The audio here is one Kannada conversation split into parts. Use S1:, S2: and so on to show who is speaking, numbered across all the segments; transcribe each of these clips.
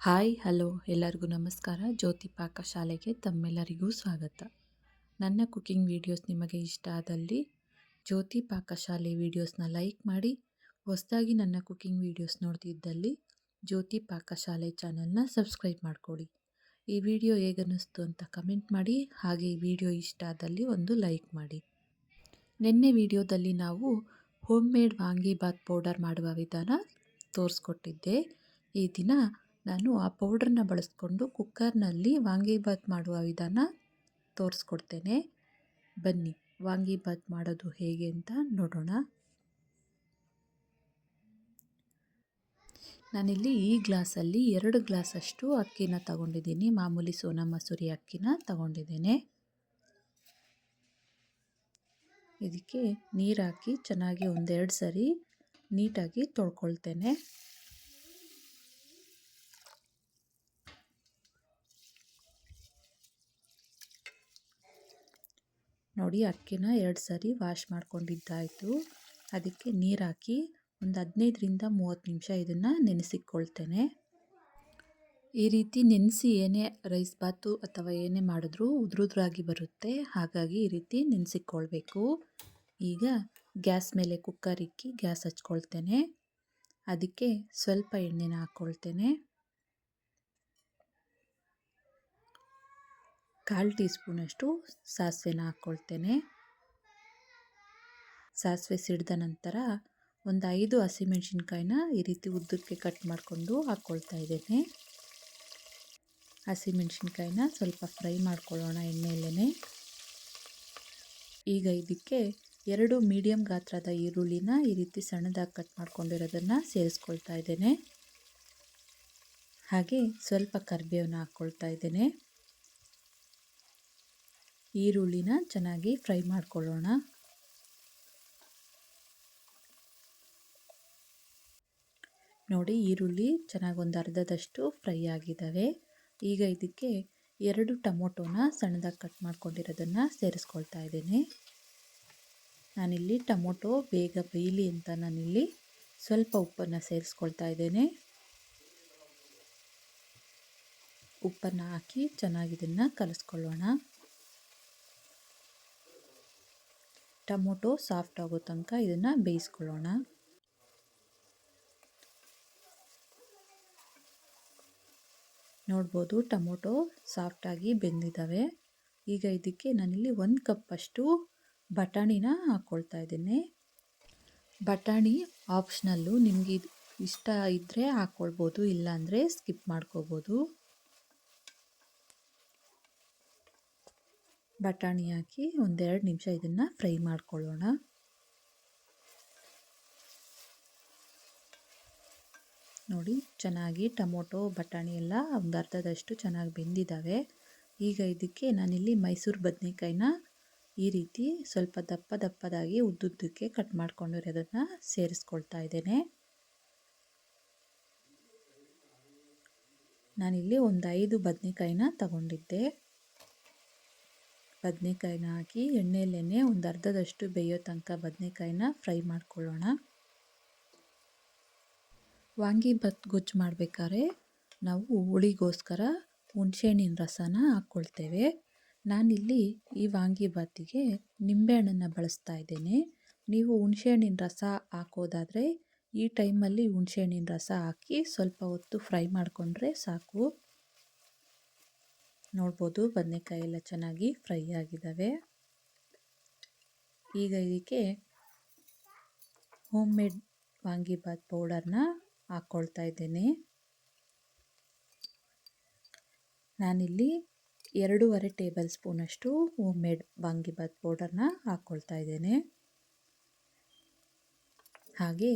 S1: ಹಾಯ್, ಹಲೋ, ಎಲ್ಲರಿಗೂ ನಮಸ್ಕಾರ. ಜ್ಯೋತಿ ಪಾಕ ಶಾಲೆಗೆ ತಮ್ಮೆಲ್ಲರಿಗೂ ಸ್ವಾಗತ. ನನ್ನ ಕುಕಿಂಗ್ ವಿಡಿಯೋಸ್ ನಿಮಗೆ ಇಷ್ಟ ಆದಲ್ಲಿ ಜ್ಯೋತಿ ಪಾಕಶಾಲೆ ವೀಡಿಯೋಸ್ನ ಲೈಕ್ ಮಾಡಿ, ಹೊಸದಾಗಿ ನನ್ನ ಕುಕಿಂಗ್ ವಿಡಿಯೋಸ್ ನೋಡ್ತಿದ್ದಲ್ಲಿ ಜ್ಯೋತಿ ಪಾಕಶಾಲೆ ಚಾನಲ್ನ ಸಬ್ಸ್ಕ್ರೈಬ್ ಮಾಡಿಕೊಡಿ. ಈ ವಿಡಿಯೋ ಹೇಗನ್ನಿಸ್ತು ಅಂತ ಕಮೆಂಟ್ ಮಾಡಿ, ಹಾಗೆ ಈ ವಿಡಿಯೋ ಇಷ್ಟ ಆದಲ್ಲಿ ಒಂದು ಲೈಕ್ ಮಾಡಿ. ನಿನ್ನೆ ವಿಡಿಯೋದಲ್ಲಿ ನಾವು ಹೋಮ್ ಮೇಡ್ ವಾಂಗಿಬಾತ್ ಪೌಡರ್ ಮಾಡುವ ವಿಧಾನ ತೋರಿಸ್ಕೊಟ್ಟಿದ್ದೆ. ಈ ದಿನ ನಾನು ಆ ಪೌಡ್ರನ್ನ ಬಳಸ್ಕೊಂಡು ಕುಕ್ಕರ್ನಲ್ಲಿ ವಾಂಗಿಬಾತ್ ಮಾಡುವ ವಿಧಾನ ತೋರಿಸ್ಕೊಡ್ತೇನೆ. ಬನ್ನಿ ವಾಂಗಿಬಾತ್ ಮಾಡೋದು ಹೇಗೆ ಅಂತ ನೋಡೋಣ. ನಾನಿಲ್ಲಿ ಈ ಗ್ಲಾಸಲ್ಲಿ ಎರಡು ಗ್ಲಾಸಷ್ಟು ಅಕ್ಕಿನ ತಗೊಂಡಿದ್ದೀನಿ. ಮಾಮೂಲಿ ಸೋನಾ ಮಸೂರಿ ಅಕ್ಕಿನ ತಗೊಂಡಿದ್ದೇನೆ. ಇದಕ್ಕೆ ನೀರು ಹಾಕಿ ಚೆನ್ನಾಗಿ ಒಂದೆರಡು ಸರಿ ನೀಟಾಗಿ ತೊಳ್ಕೊಳ್ತೇನೆ. ನೋಡಿ ಅಕ್ಕಿನ ಎರಡು ಸರಿ ವಾಶ್ ಮಾಡ್ಕೊಂಡಿದ್ದಾಯಿತು. ಅದಕ್ಕೆ ನೀರು ಹಾಕಿ ಒಂದು ಹದಿನೈದರಿಂದ ಮೂವತ್ತು ನಿಮಿಷ ಇದನ್ನು ನೆನೆಸಿಕೊಳ್ತೇನೆ. ಈ ರೀತಿ ನೆನೆಸಿ ಏನೇ ರೈಸ್ ಬಾತು ಅಥವಾ ಏನೇ ಮಾಡಿದ್ರೂ ಉದುರುದ್ರಾಗಿ ಬರುತ್ತೆ. ಹಾಗಾಗಿ ಈ ರೀತಿ ನೆನೆಸಿಕೊಳ್ಬೇಕು. ಈಗ ಗ್ಯಾಸ್ ಮೇಲೆ ಕುಕ್ಕರ್ ಇಕ್ಕಿ ಗ್ಯಾಸ್ ಹಚ್ಕೊಳ್ತೇನೆ. ಅದಕ್ಕೆ ಸ್ವಲ್ಪ ಎಣ್ಣೆನ ಹಾಕ್ಕೊಳ್ತೇನೆ ಕಾಲು ಟೀ ಸ್ಪೂನಷ್ಟು ಸಾಸಿವೆನ ಹಾಕ್ಕೊಳ್ತೇನೆ. ಸಾಸಿವೆ ಸಿಡಿದ ನಂತರ ಒಂದು ಐದು ಹಸಿಮೆಣ್ಸಿನ್ಕಾಯಿನ ಈ ರೀತಿ ಉದ್ದಕ್ಕೆ ಕಟ್ ಮಾಡಿಕೊಂಡು ಹಾಕ್ಕೊಳ್ತಾ ಇದ್ದೇನೆ. ಹಸಿಮೆಣ್ಸಿನ್ಕಾಯಿನ ಸ್ವಲ್ಪ ಫ್ರೈ ಮಾಡ್ಕೊಳ್ಳೋಣ ಎಣ್ಣೆಯಲ್ಲೇ ಈಗ ಇದಕ್ಕೆ ಎರಡು ಮೀಡಿಯಮ್ ಗಾತ್ರದ ಈರುಳ್ಳಿನ ಈ ರೀತಿ ಸಣ್ಣದಾಗಿ ಕಟ್ ಮಾಡ್ಕೊಂಡಿರೋದನ್ನು ಸೇರಿಸ್ಕೊಳ್ತಾ ಇದ್ದೇನೆ. ಹಾಗೆ ಸ್ವಲ್ಪ ಕರಿಬೇವನ್ನ ಹಾಕ್ಕೊಳ್ತಾ ಇದ್ದೇನೆ. ಈರುಳ್ಳಿನ ಚೆನ್ನಾಗಿ ಫ್ರೈ ಮಾಡ್ಕೊಳ್ಳೋಣ. ನೋಡಿ ಈರುಳ್ಳಿ ಚೆನ್ನಾಗಿ ಒಂದು ಅರ್ಧದಷ್ಟು ಫ್ರೈ ಆಗಿದ್ದಾವೆ ಈಗ ಇದಕ್ಕೆ ಎರಡು ಟೊಮೊಟೊನ ಸಣ್ಣದಾಗಿ ಕಟ್ ಮಾಡ್ಕೊಂಡಿರೋದನ್ನು ಸೇರಿಸ್ಕೊಳ್ತಾ ಇದ್ದೇನೆ. ನಾನಿಲ್ಲಿ ಟೊಮೊಟೊ ಬೇಗ ಬೇಯಲಿ ಅಂತ ನಾನಿಲ್ಲಿ ಸ್ವಲ್ಪ ಉಪ್ಪನ್ನು ಸೇರಿಸ್ಕೊಳ್ತಾ ಇದ್ದೇನೆ. ಉಪ್ಪನ್ನು ಹಾಕಿ ಚೆನ್ನಾಗಿ ಇದನ್ನು ಕಲಿಸ್ಕೊಳ್ಳೋಣ. ಟೊಮೊಟೊ ಸಾಫ್ಟ್ ಆಗೋ ತನಕ ಇದನ್ನು ಬೇಯಿಸ್ಕೊಳ್ಳೋಣ. ನೋಡ್ಬೋದು ಟೊಮೊಟೊ ಸಾಫ್ಟಾಗಿ ಬೆಂದಿದ್ದಾವೆ ಈಗ ಇದಕ್ಕೆ ನಾನಿಲ್ಲಿ ಒಂದು ಕಪ್ಪಷ್ಟು ಬಟಾಣಿನ ಹಾಕ್ಕೊಳ್ತಾ ಇದ್ದೀನಿ. ಬಟಾಣಿ ಆಪ್ಷನಲ್ಲು ನಿಮಗೆ ಇಷ್ಟ ಇದ್ದರೆ ಹಾಕ್ಕೊಳ್ಬೋದು ಇಲ್ಲಾಂದರೆ ಸ್ಕಿಪ್ ಮಾಡ್ಕೋಬೋದು. ಬಟಾಣಿ ಹಾಕಿ ಒಂದೆರಡು ನಿಮಿಷ ಇದನ್ನು ಫ್ರೈ ಮಾಡ್ಕೊಳ್ಳೋಣ. ನೋಡಿ, ಚೆನ್ನಾಗಿ ಟೊಮೊಟೊ, ಬಟಾಣಿ ಎಲ್ಲ ಒಂದು ಅರ್ಧದಷ್ಟು ಚೆನ್ನಾಗಿ ಬೆಂದಿದ್ದಾವೆ ಈಗ ಇದಕ್ಕೆ ನಾನಿಲ್ಲಿ ಮೈಸೂರು ಬದನೆಕಾಯಿನ ಈ ರೀತಿ ಸ್ವಲ್ಪ ದಪ್ಪ ದಪ್ಪದಾಗಿ ಉದ್ದುದ್ದಕ್ಕೆ ಕಟ್ ಮಾಡ್ಕೊಂಡಿರೋದನ್ನು ಸೇರಿಸ್ಕೊಳ್ತಾ ಇದ್ದೇನೆ. ನಾನಿಲ್ಲಿ ಒಂದು ಐದು ಬದನೆಕಾಯಿನ ತಗೊಂಡಿದ್ದೆ. ಬದನೆಕಾಯಿನ ಹಾಕಿ ಎಣ್ಣೆಯಲ್ಲೇ ಒಂದು ಅರ್ಧದಷ್ಟು ಬೇಯೋ ತನಕ ಬದನೆಕಾಯಿನ ಫ್ರೈ ಮಾಡ್ಕೊಳ್ಳೋಣ. ವಾಂಗಿ ವಾಂಗಿಬಾತ್ ಗೊಜ್ಜು ಮಾಡಬೇಕಾದ್ರೆ ನಾವು ಹುಳಿಗೋಸ್ಕರ ಹುಣಸೆಹಣ್ಣಿನ ರಸನ ಹಾಕ್ಕೊಳ್ತೇವೆ. ನಾನಿಲ್ಲಿ ಈ ವಾಂಗಿ ವಾಂಗಿಬಾತಿಗೆ ನಿಂಬೆಹಣ್ಣನ್ನು ಬಳಸ್ತಾ ಇದ್ದೇನೆ. ನೀವು ಹುಣಸೆಹಣ್ಣಿನ ರಸ ಹಾಕೋದಾದರೆ ಈ ಟೈಮಲ್ಲಿ ಹುಣಸೆಹಣ್ಣಿನ ರಸ ಹಾಕಿ ಸ್ವಲ್ಪ ಹೊತ್ತು ಫ್ರೈ ಮಾಡಿಕೊಂಡ್ರೆ ಸಾಕು. ನೋಡ್ಬೋದು. ಬದನೆಕಾಯಿ ಎಲ್ಲ ಚೆನ್ನಾಗಿ ಫ್ರೈ ಆಗಿದ್ದಾವೆ ಈಗ ಇದಕ್ಕೆ ಹೋಮ್ ಮೇಡ್ ವಾಂಗಿಬಾತ್ ಪೌಡರ್ನ ಹಾಕ್ಕೊಳ್ತಾ ಇದ್ದೇನೆ. ನಾನಿಲ್ಲಿ ಎರಡೂವರೆ ಟೇಬಲ್ ಸ್ಪೂನಷ್ಟು ಹೋಮ್ ಮೇಡ್ ವಾಂಗಿಬಾತ್ ಪೌಡರ್ನ ಹಾಕ್ಕೊಳ್ತಾ ಇದ್ದೇನೆ. ಹಾಗೆ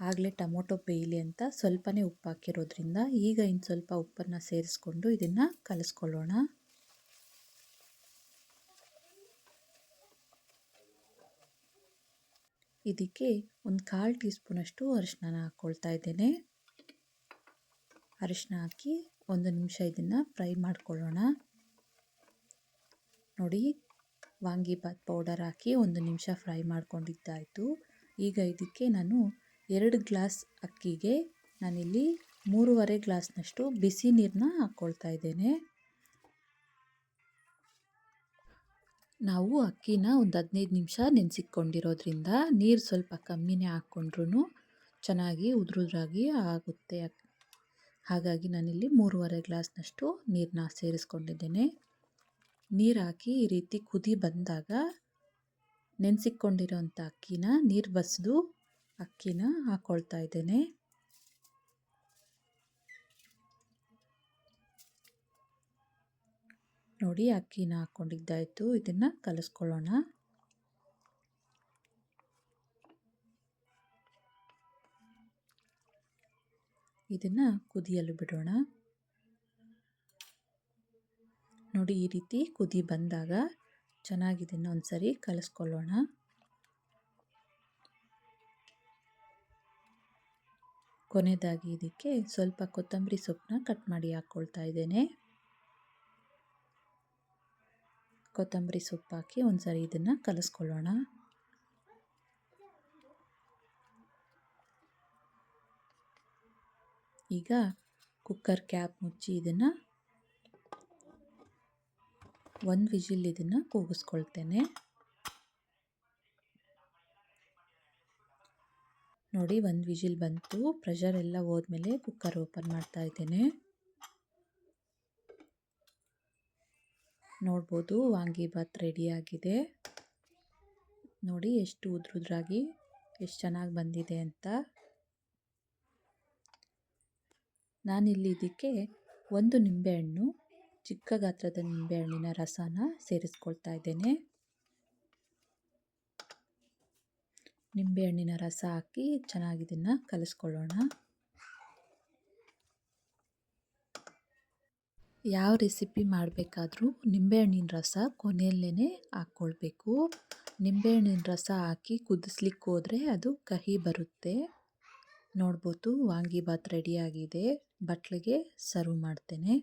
S1: ಆಗಲೇ ಟೊಮೊಟೊ ಬೇಯಲಿ ಅಂತ ಸ್ವಲ್ಪನೇ ಉಪ್ಪು ಹಾಕಿರೋದ್ರಿಂದ ಈಗ ಇನ್ನು ಸ್ವಲ್ಪ ಉಪ್ಪನ್ನು ಸೇರಿಸ್ಕೊಂಡು ಇದನ್ನು ಕಲಿಸ್ಕೊಳ್ಳೋಣ. ಇದಕ್ಕೆ ಒಂದು ಕಾಲು ಟೀ ಸ್ಪೂನಷ್ಟು ಅರಿಶಿನ ಹಾಕ್ಕೊಳ್ತಾ ಇದ್ದೇನೆ. ಅರಿಶಿನ ಹಾಕಿ ಒಂದು ನಿಮಿಷ ಇದನ್ನು ಫ್ರೈ ಮಾಡ್ಕೊಳ್ಳೋಣ. ನೋಡಿ ವಾಂಗಿಬಾತ್ ಪೌಡರ್ ಹಾಕಿ ಒಂದು ನಿಮಿಷ ಫ್ರೈ ಮಾಡ್ಕೊಂಡಿದ್ದಾಯಿತು. ಈಗ ಇದಕ್ಕೆ ನಾನು ಎರಡು ಗ್ಲಾಸ್ ಅಕ್ಕಿಗೆ ನಾನಿಲ್ಲಿ ಮೂರುವರೆ ಗ್ಲಾಸ್ನಷ್ಟು ಬಿಸಿ ನೀರನ್ನ ಹಾಕ್ಕೊಳ್ತಾ ಇದ್ದೇನೆ. ನಾವು ಅಕ್ಕಿನ ಒಂದು ಹದಿನೈದು ನಿಮಿಷ ನೆನೆಸಿಕೊಂಡಿರೋದ್ರಿಂದ ನೀರು ಸ್ವಲ್ಪ ಕಮ್ಮಿನೇ ಹಾಕ್ಕೊಂಡ್ರೂ ಚೆನ್ನಾಗಿ ಉದುರುದ್ರಾಗಿ ಆಗುತ್ತೆ ಹಾಗಾಗಿ ನಾನಿಲ್ಲಿ ಮೂರುವರೆ ಗ್ಲಾಸ್ನಷ್ಟು ನೀರನ್ನ ಸೇರಿಸ್ಕೊಂಡಿದ್ದೇನೆ. ನೀರು ಹಾಕಿ ಈ ರೀತಿ ಕುದಿ ಬಂದಾಗ ನೆನೆಸಿಕೊಂಡಿರೋಂಥ ಅಕ್ಕಿನ ನೀರು ಬಸಿದು ಅಕ್ಕಿನ ಹಾಕ್ಕೊಳ್ತಾ ಇದ್ದೇನೆ. ನೋಡಿ ಅಕ್ಕಿನ ಹಾಕ್ಕೊಂಡಿದ್ದಾಯಿತು ಇದನ್ನು ಕಲಿಸ್ಕೊಳ್ಳೋಣ. ಇದನ್ನು ಕುದಿಯಲು ಬಿಡೋಣ. ನೋಡಿ ಈ ರೀತಿ ಕುದಿ ಬಂದಾಗ ಚೆನ್ನಾಗಿದೆ ಒಂದು ಸರಿ ಕಲಿಸ್ಕೊಳ್ಳೋಣ. ಕೊನೆಯದಾಗಿ ಇದಕ್ಕೆ ಸ್ವಲ್ಪ ಕೊತ್ತಂಬರಿ ಸೊಪ್ಪನ್ನ ಕಟ್ ಮಾಡಿ ಹಾಕ್ಕೊಳ್ತಾ ಇದ್ದೇನೆ. ಕೊತ್ತಂಬರಿ ಸೊಪ್ಪು ಹಾಕಿ ಒಂದ್ಸರಿ ಇದನ್ನು ಕಲಿಸ್ಕೊಳ್ಳೋಣ. ಈಗ ಕುಕ್ಕರ್ ಕ್ಯಾಪ್ ಮುಚ್ಚಿ ಇದನ್ನು ಒಂದು ವಿಜಿಲ್ ಇದನ್ನು ಕೂಗಿಸ್ಕೊಳ್ತೇನೆ. ನೋಡಿ ಒಂದು ವಿಜಿಲ್ ಬಂತು. ಪ್ರೆಷರ್ ಎಲ್ಲ ಹೋದ್ಮೇಲೆ ಕುಕ್ಕರ್ ಓಪನ್ ಮಾಡ್ತಾ ಇದ್ದೇನೆ. ನೋಡ್ಬೋದು ವಾಂಗಿಭಾತ್ ರೆಡಿಯಾಗಿದೆ ನೋಡಿ ಎಷ್ಟು ಉದ್ರುದ್ರಾಗಿ ಎಷ್ಟು ಚೆನ್ನಾಗಿ ಬಂದಿದೆ ಅಂತ. ನಾನಿಲ್ಲಿ ಇದಕ್ಕೆ ಒಂದು ನಿಂಬೆಹಣ್ಣು, ಚಿಕ್ಕ ಗಾತ್ರದ ನಿಂಬೆಹಣ್ಣಿನ ರಸನ ಸೇರಿಸ್ಕೊಳ್ತಾ ಇದ್ದೇನೆ. ನಿಂಬೆಹಣ್ಣಿನ ರಸ ಹಾಕಿ ಚೆನ್ನಾಗಿ ಇದನ್ನು ಕಲಿಸ್ಕೊಳ್ಳೋಣ. ಯಾವ ರೆಸಿಪಿ ಮಾಡಬೇಕಾದ್ರೂ ನಿಂಬೆಹಣ್ಣಿನ ರಸ ಕೊನೆಯಲ್ಲೇ ಹಾಕ್ಕೊಳ್ಬೇಕು. ನಿಂಬೆಹಣ್ಣಿನ ರಸ ಹಾಕಿ ಕುದಿಸ್ಲಿಕ್ಕೆ ಹೋದರೆ ಅದು ಕಹಿ ಬರುತ್ತೆ. ನೋಡ್ಬೋದು ವಾಂಗಿಭಾತ್ ರೆಡಿಯಾಗಿದೆ ಬಟ್ಲಿಗೆ ಸರ್ವ್ ಮಾಡ್ತೇನೆ.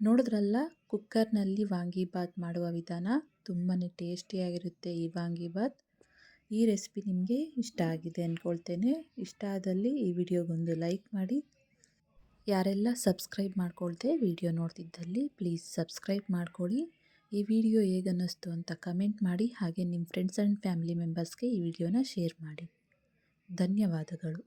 S1: ನೋಡಿದ್ರಲ್ಲ, ಕುಕ್ಕರ್ನಲ್ಲಿ ವಾಂಗಿಭಾತ್ ಮಾಡುವ ವಿಧಾನ ತುಂಬಾ ಟೇಸ್ಟಿಯಾಗಿರುತ್ತೆ ಈ ವಾಂಗಿಭಾತ್ ಈ ರೆಸಿಪಿ ನಿಮಗೆ ಇಷ್ಟ ಆಗಿದೆ ಅಂದ್ಕೊಳ್ತೇನೆ ಇಷ್ಟ ಆದಲ್ಲಿ ಈ ವಿಡಿಯೋಗೊಂದು ಲೈಕ್ ಮಾಡಿ. ಯಾರೆಲ್ಲ ಸಬ್ಸ್ಕ್ರೈಬ್ ಮಾಡ್ಕೊಳ್ತೆ ವಿಡಿಯೋ ನೋಡ್ತಿದ್ದಲ್ಲಿ ಪ್ಲೀಸ್ ಸಬ್ಸ್ಕ್ರೈಬ್ ಮಾಡ್ಕೊಳ್ಳಿ ಈ ವಿಡಿಯೋ ಹೇಗನ್ನಿಸ್ತು ಅಂತ ಕಮೆಂಟ್ ಮಾಡಿ. ಹಾಗೆ ನಿಮ್ಮ ಫ್ರೆಂಡ್ಸ್ ಆ್ಯಂಡ್ ಫ್ಯಾಮಿಲಿ ಮೆಂಬರ್ಸ್ಗೆ ಈ ವಿಡಿಯೋನ ಶೇರ್ ಮಾಡಿ. ಧನ್ಯವಾದಗಳು.